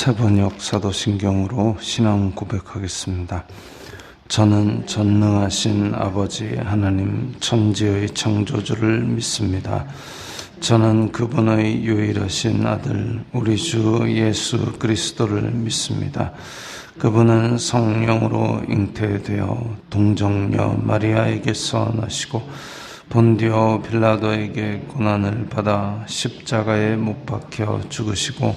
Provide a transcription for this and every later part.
세번역 사도신경으로 신앙 고백하겠습니다. 저는 전능하신 아버지 하나님 천지의 창조주를 믿습니다. 저는 그분의 유일하신 아들 우리 주 예수 그리스도를 믿습니다. 그분은 성령으로 잉태되어 동정녀 마리아에게서 나시고 본디오 빌라도에게 고난을 받아 십자가에 못 박혀 죽으시고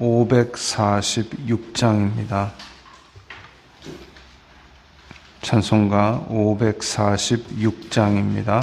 546장입니다. 찬송가 546장입니다.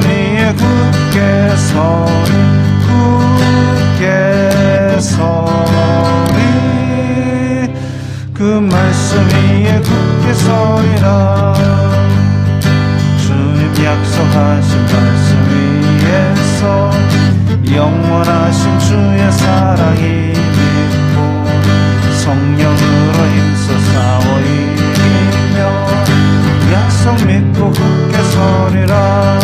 위에 굳게 서리 굳게 서리. 그 말씀 위에 굳게 서리라. 주님 약속하신 말씀 위에서 영원하신 주의 사랑이 믿고 성령으로 힘써 싸워 이기며 약속 믿고 굳게 서리라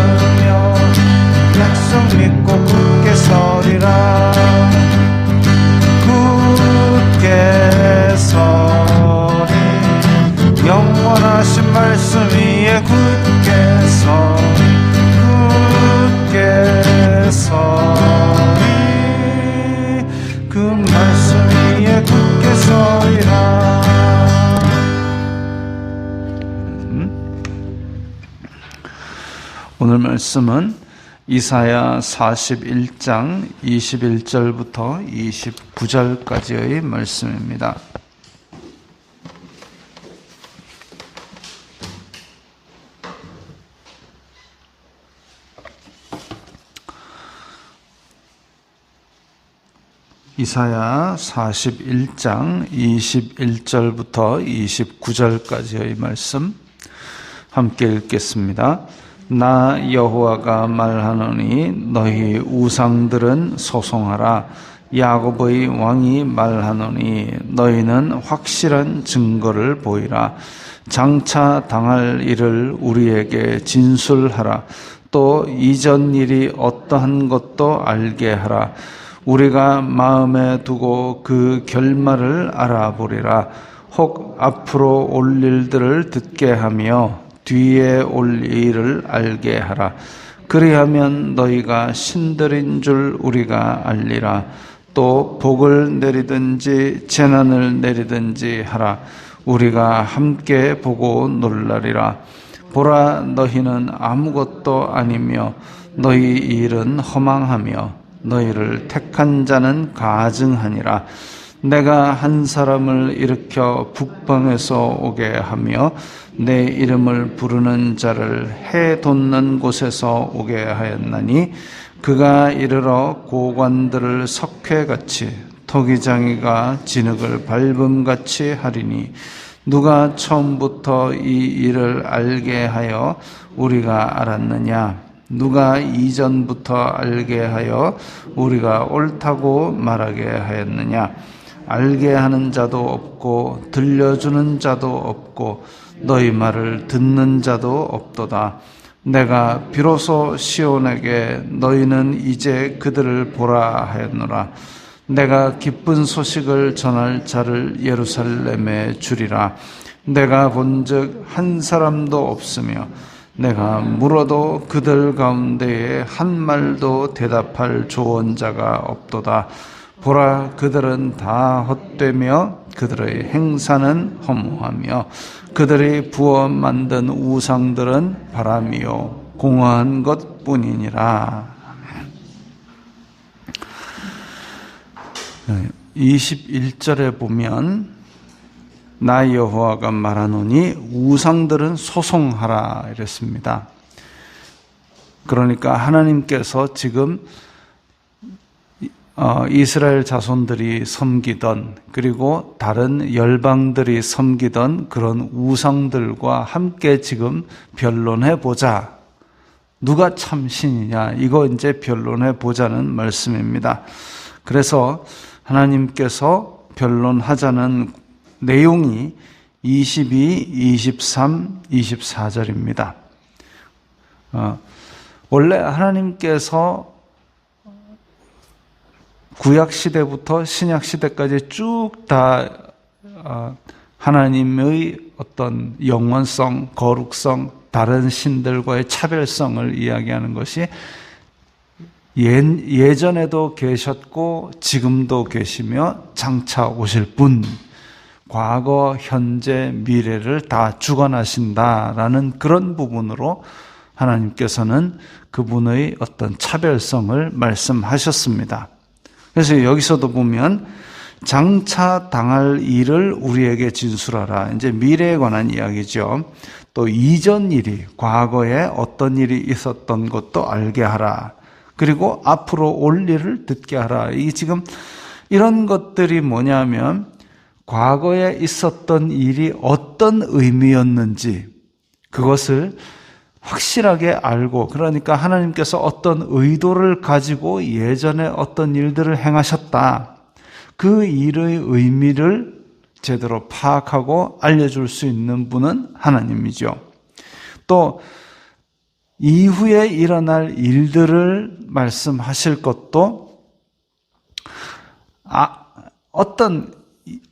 영원하신 말씀 위에 굳게 서리 굳게 서리 그 말씀 위에 굳게 서리라 음? 오늘 말씀은 이사야 41장 21절부터 29절까지의 말씀입니다. 이사야 41장 21절부터 29절까지의 말씀 함께 읽겠습니다. 나 여호와가 말하노니 너희 우상들은 소송하라. 야곱의 왕이 말하노니 너희는 확실한 증거를 보이라. 장차 당할 일을 우리에게 진술하라. 또 이전 일이 어떠한 것도 알게 하라 우리가 마음에 두고 그 결말을 알아보리라. 혹 앞으로 올 일들을 듣게 하며 뒤에 올 일을 알게 하라. 그리하면 너희가 신들인 줄 우리가 알리라. 또 복을 내리든지 재난을 내리든지 하라. 우리가 함께 보고 놀라리라. 보라 너희는 아무것도 아니며 너희 일은 허망하며 너희를 택한 자는 가증하니라. 내가 한 사람을 일으켜 북방에서 오게 하며 내 이름을 부르는 자를 해 돋는 곳에서 오게 하였나니 그가 이르러 고관들을 석회같이 토기장이가 진흙을 밟음같이 하리니 누가 처음부터 이 일을 알게 하여 우리가 알았느냐 누가 이전부터 알게 하여 우리가 옳다고 말하게 하였느냐? 알게 하는 자도 없고 들려주는 자도 없고 너희 말을 듣는 자도 없도다. 내가 비로소 시온에게 너희는 이제 그들을 보라 하였노라. 내가 기쁜 소식을 전할 자를 예루살렘에 주리라. 내가 본즉 한 사람도 없으며 내가 물어도 그들 가운데에 한 말도 대답할 조언자가 없도다 보라 그들은 다 헛되며 그들의 행사는 허무하며 그들이 부어 만든 우상들은 바람이요 공허한 것뿐이니라. 21절에 보면 나 여호와가 말하노니 우상들은 소송하라 이랬습니다. 그러니까 하나님께서 지금 어, 이스라엘 자손들이 섬기던 그리고 다른 열방들이 섬기던 그런 우상들과 함께 지금 변론해 보자. 누가 참 신이냐? 이거 이제 변론해 보자는 말씀입니다. 그래서 하나님께서 변론하자는 내용이 22, 23, 24절입니다. 어, 원래 하나님께서 구약 시대부터 신약 시대까지 쭉다 어, 하나님의 어떤 영원성, 거룩성, 다른 신들과의 차별성을 이야기하는 것이 예, 전에도 계셨고 지금도 계시며 장차 오실 분, 과거, 현재, 미래를 다 주관하신다라는 그런 부분으로 하나님께서는 그분의 어떤 차별성을 말씀하셨습니다. 그래서 여기서도 보면 장차 당할 일을 우리에게 진술하라. 이제 미래에 관한 이야기죠. 또 이전 일이, 과거에 어떤 일이 있었던 것도 알게 하라. 그리고 앞으로 올 일을 듣게 하라. 이 지금 이런 것들이 뭐냐면 과거에 있었던 일이 어떤 의미였는지 그것을 확실하게 알고 그러니까 하나님께서 어떤 의도를 가지고 예전에 어떤 일들을 행하셨다. 그 일의 의미를 제대로 파악하고 알려줄 수 있는 분은 하나님이죠. 또 이후에 일어날 일들을 말씀하실 것도 아, 어떤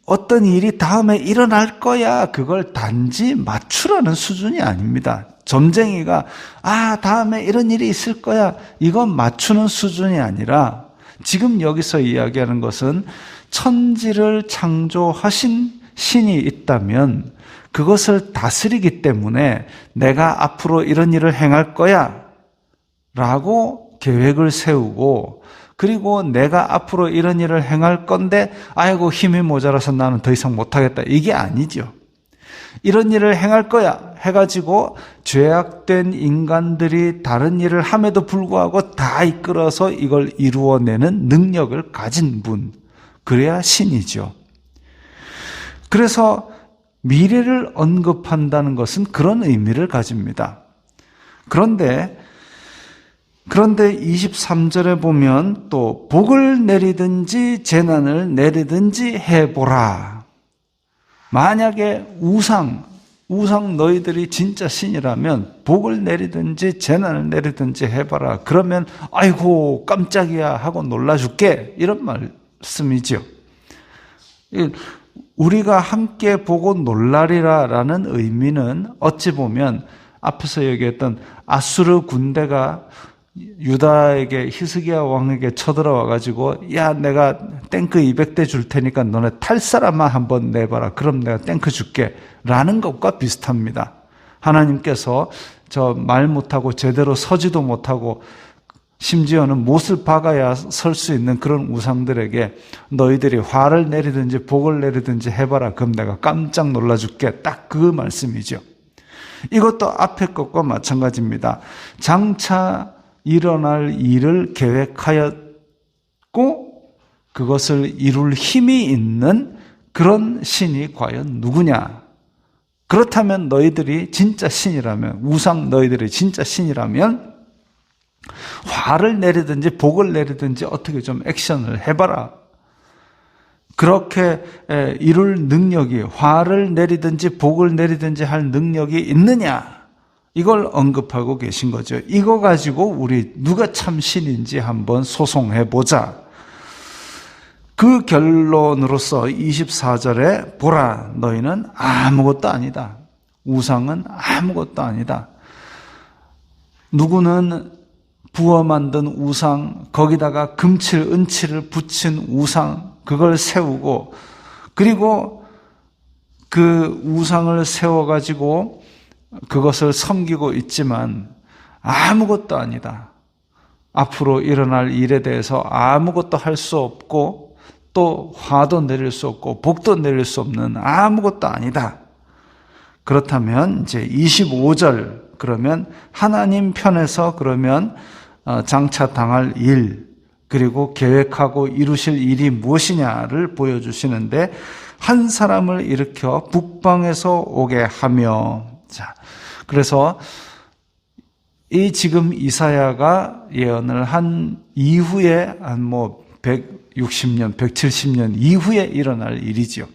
어떤 일이 다음에 일어날 거야 그걸 단지 맞추라는 수준이 아닙니다. 점쟁이가 아 다음에 이런 일이 있을 거야 이건 맞추는 수준이 아니라 지금 여기서 이야기하는 것은 천지를 창조하신 신이 있다면 그것을 다스리기 때문에 내가 앞으로 이런 일을 행할 거야 라고 계획을 세우고 그리고 내가 앞으로 이런 일을 행할 건데 아이고 힘이 모자라서 나는 더 이상 못하겠다 이게 아니죠. 이런 일을 행할 거야 해가지고 죄악된 인간들이 다른 일을 함에도 불구하고 다 이끌어서 이걸 이루어내는 능력을 가진 분. 그래야 신이죠. 그래서 미래를 언급한다는 것은 그런 의미를 가집니다. 그런데 그런데 23절에 보면 또 복을 내리든지 재난을 내리든지 해보라. 만약에 우상, 우상 너희들이 진짜 신이라면 복을 내리든지 재난을 내리든지 해봐라. 그러면 아이고 깜짝이야 하고 놀라줄게. 이런 말씀이죠. 우리가 함께 보고 놀라리라라는 의미는 어찌 보면 앞에서 얘기했던 아수르 군대가 유다에게 히스기야 왕에게 쳐들어와 가지고 야 내가 탱크 200대 줄 테니까 너네 탈 사람만 한번 내봐라. 그럼 내가 탱크 줄게 라는 것과 비슷합니다. 하나님께서 저 말 못하고 제대로 서지도 못하고 심지어는 못을 박아야 설 수 있는 그런 우상들에게 너희들이 화를 내리든지 복을 내리든지 해봐라. 그럼 내가 깜짝 놀라 줄게. 딱 그 말씀이죠. 이것도 앞에 것과 마찬가지입니다. 장차 일어날 일을 계획하였고 그것을 이룰 힘이 있는 그런 신이 과연 누구냐? 그렇다면 너희들이 진짜 신이라면, 우상 너희들이 진짜 신이라면, 화를 내리든지 복을 내리든지 어떻게 좀 액션을 해봐라. 그렇게 이룰 능력이, 화를 내리든지 복을 내리든지 할 능력이 있느냐? 이걸 언급하고 계신 거죠. 이거 가지고 우리 누가 참 신인지 한번 소송해 보자. 그 결론으로서 24절에 보라 너희는 아무것도 아니다. 우상은 아무것도 아니다. 누구는 부어 만든 우상 거기다가 금칠 은칠을 붙인 우상 그걸 세우고 그리고 그 우상을 세워 가지고 그것을 섬기고 있지만 아무것도 아니다. 앞으로 일어날 일에 대해서 아무것도 할 수 없고 또 화도 내릴 수 없고 복도 내릴 수 없는 아무것도 아니다. 그렇다면 이제 25절 그러면 하나님 편에서 그러면 어, 장차 당할 일 그리고 계획하고 이루실 일이 무엇이냐를 보여주시는데 한 사람을 일으켜 북방에서 오게 하며 자 그래서 이 지금 이사야가 예언을 한 이후에 한뭐 160년, 170년 이후에 일어날 일이죠.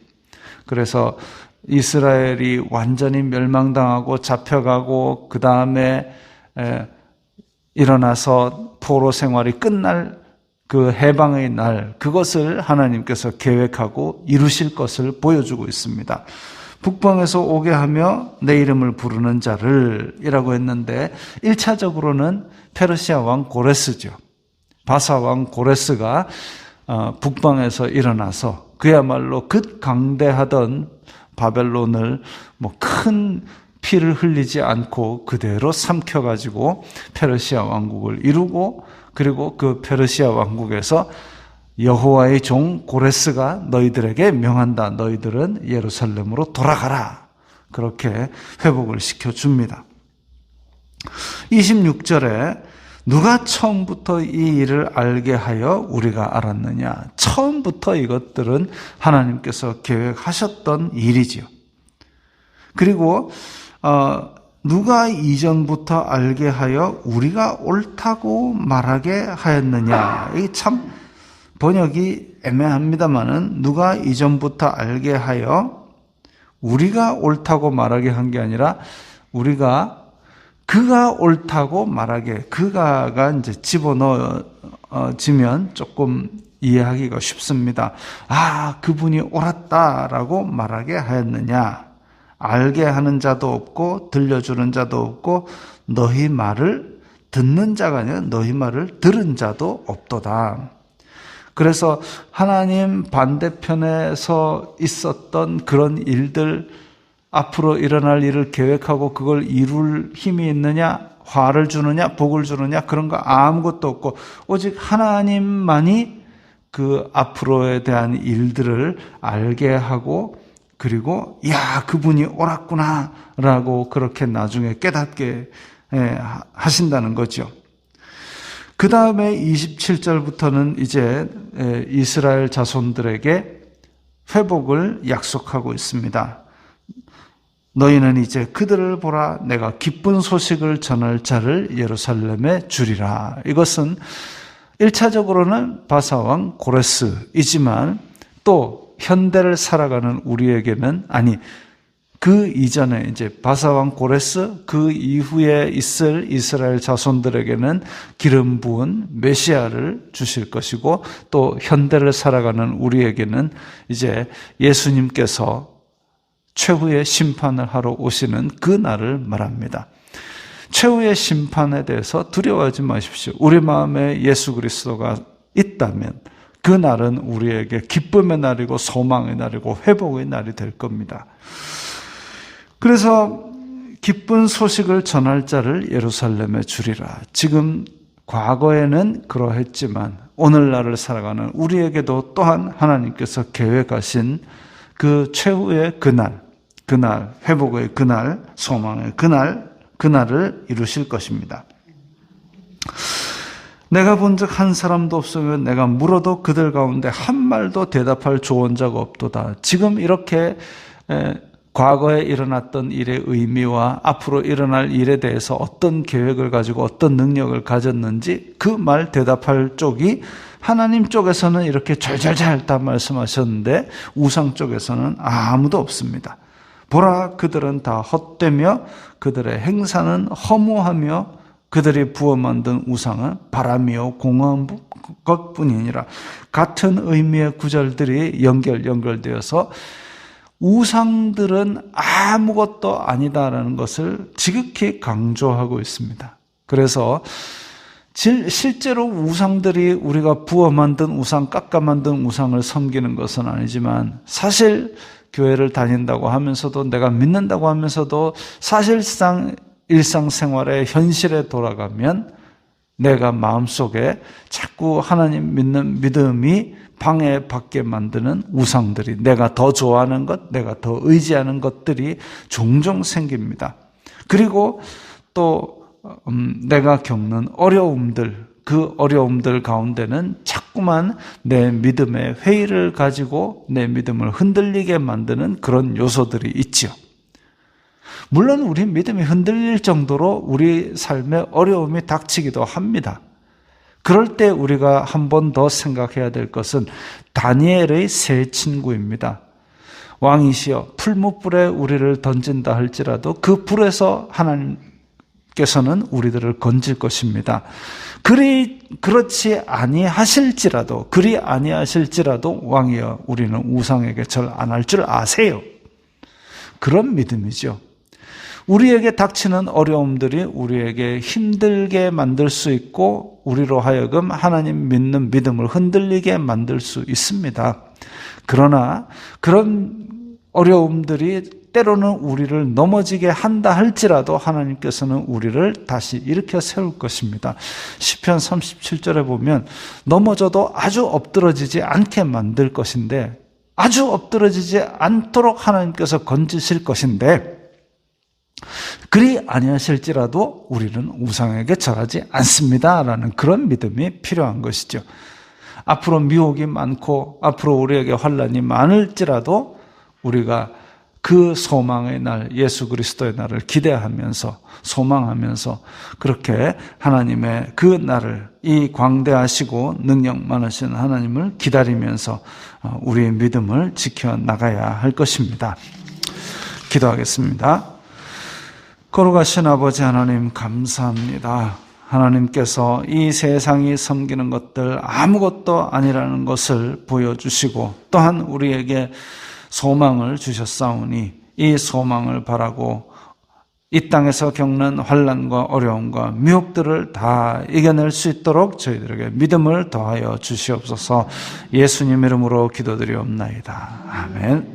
그래서 이스라엘이 완전히 멸망당하고 잡혀가고 그 다음에 일어나서 포로 생활이 끝날 그 해방의 날 그것을 하나님께서 계획하고 이루실 것을 보여주고 있습니다. 북방에서 오게 하며 내 이름을 부르는 자를 이라고 했는데 1차적으로는 페르시아 왕 고레스죠. 바사 왕 고레스가 어, 북방에서 일어나서 그야말로 극강대하던 바벨론을 뭐 큰 피를 흘리지 않고 그대로 삼켜가지고 페르시아 왕국을 이루고 그리고 그 페르시아 왕국에서 여호와의 종 고레스가 너희들에게 명한다. 너희들은 예루살렘으로 돌아가라. 그렇게 회복을 시켜 줍니다. 26절에 누가 처음부터 이 일을 알게 하여 우리가 알았느냐? 처음부터 이것들은 하나님께서 계획하셨던 일이지요. 그리고 어, 누가 이전부터 알게 하여 우리가 옳다고 말하게 하였느냐? 이게 참 번역이 애매합니다만은 누가 이전부터 알게 하여 우리가 옳다고 말하게 한 게 아니라 우리가 그가 옳다고 말하게 그가가 이제 집어넣어지면 조금 이해하기가 쉽습니다. 아, 그분이 옳았다라고 말하게 하였느냐? 알게 하는 자도 없고 들려주는 자도 없고 너희 말을 듣는 자가 아니라 너희 말을 들은 자도 없도다. 그래서 하나님 반대편에서 있었던 그런 일들, 앞으로 일어날 일을 계획하고 그걸 이룰 힘이 있느냐, 화를 주느냐, 복을 주느냐, 그런 거 아무것도 없고, 오직 하나님만이 그 앞으로에 대한 일들을 알게 하고, 그리고, 야, 그분이 옳았구나, 라고 그렇게 나중에 깨닫게 예, 하신다는 거죠. 그 다음에 27절부터는 이제 이스라엘 자손들에게 회복을 약속하고 있습니다. 너희는 이제 그들을 보라 내가 기쁜 소식을 전할 자를 예루살렘에 주리라. 이것은 1차적으로는 바사왕 고레스이지만 또 현대를 살아가는 우리에게는 아니 그 이전에 이제 바사왕 고레스 그 이후에 있을 이스라엘 자손들에게는 기름 부은 메시아를 주실 것이고 또 현대를 살아가는 우리에게는 이제 예수님께서 최후의 심판을 하러 오시는 그 날을 말합니다. 최후의 심판에 대해서 두려워하지 마십시오. 우리 마음에 예수 그리스도가 있다면 그 날은 우리에게 기쁨의 날이고 소망의 날이고 회복의 날이 될 겁니다. 그래서 기쁜 소식을 전할 자를 예루살렘에 주리라. 지금 과거에는 그러했지만 오늘날을 살아가는 우리에게도 또한 하나님께서 계획하신 그 최후의 그날, 그날, 회복의 그날, 소망의 그날, 그날을 이루실 것입니다. 내가 본 적 한 사람도 없으면 내가 물어도 그들 가운데 한 말도 대답할 조언자가 없도다. 지금 이렇게 과거에 일어났던 일의 의미와 앞으로 일어날 일에 대해서 어떤 계획을 가지고 어떤 능력을 가졌는지 그 말 대답할 쪽이 하나님 쪽에서는 이렇게 잘잘잘 다 말씀하셨는데 우상 쪽에서는 아무도 없습니다. 보라 그들은 다 헛되며 그들의 행사는 허무하며 그들이 부어 만든 우상은 바람이요 공허한 것뿐이니라 같은 의미의 구절들이 연결 연결되어서 우상들은 아무것도 아니다라는 것을 지극히 강조하고 있습니다. 그래서 실제로 우상들이 우리가 부어 만든 우상, 깎아 만든 우상을 섬기는 것은 아니지만 사실 교회를 다닌다고 하면서도 내가 믿는다고 하면서도 사실상 일상생활의 현실에 돌아가면 내가 마음속에 자꾸 하나님 믿는 믿음이 방해받게 만드는 우상들이 내가 더 좋아하는 것, 내가 더 의지하는 것들이 종종 생깁니다. 그리고 또 음, 내가 겪는 어려움들, 그 어려움들 가운데는 자꾸만 내 믿음의 회의를 가지고 내 믿음을 흔들리게 만드는 그런 요소들이 있지요. 물론 우리 믿음이 흔들릴 정도로 우리 삶에 어려움이 닥치기도 합니다. 그럴 때 우리가 한 번 더 생각해야 될 것은 다니엘의 새 친구입니다. 왕이시여 풀무불에 우리를 던진다 할지라도 그 불에서 하나님께서는 우리들을 건질 것입니다. 그리 그렇지 아니하실지라도 그리 아니하실지라도 왕이여 우리는 우상에게 절 안 할 줄 아세요. 그런 믿음이죠. 우리에게 닥치는 어려움들이 우리에게 힘들게 만들 수 있고 우리로 하여금 하나님 믿는 믿음을 흔들리게 만들 수 있습니다. 그러나 그런 어려움들이 때로는 우리를 넘어지게 한다 할지라도 하나님께서는 우리를 다시 일으켜 세울 것입니다. 시편 37절에 보면 넘어져도 아주 엎드러지지 않게 만들 것인데 아주 엎드러지지 않도록 하나님께서 건지실 것인데 그리 아니하실지라도 우리는 우상에게 절하지 않습니다라는 그런 믿음이 필요한 것이죠. 앞으로 미혹이 많고 앞으로 우리에게 환란이 많을지라도 우리가 그 소망의 날, 예수 그리스도의 날을 기대하면서 소망하면서 그렇게 하나님의 그 날을 이 광대하시고 능력 많으신 하나님을 기다리면서 어, 우리의 믿음을 지켜 나가야 할 것입니다. 기도하겠습니다. 거룩하신 아버지 하나님 감사합니다. 하나님께서 이 세상이 섬기는 것들 아무것도 아니라는 것을 보여주시고 또한 우리에게 소망을 주셨사오니 이 소망을 바라고 이 땅에서 겪는 환란과 어려움과 미혹들을 다 이겨낼 수 있도록 저희들에게 믿음을 더하여 주시옵소서 예수님 이름으로 기도드리옵나이다. 아멘.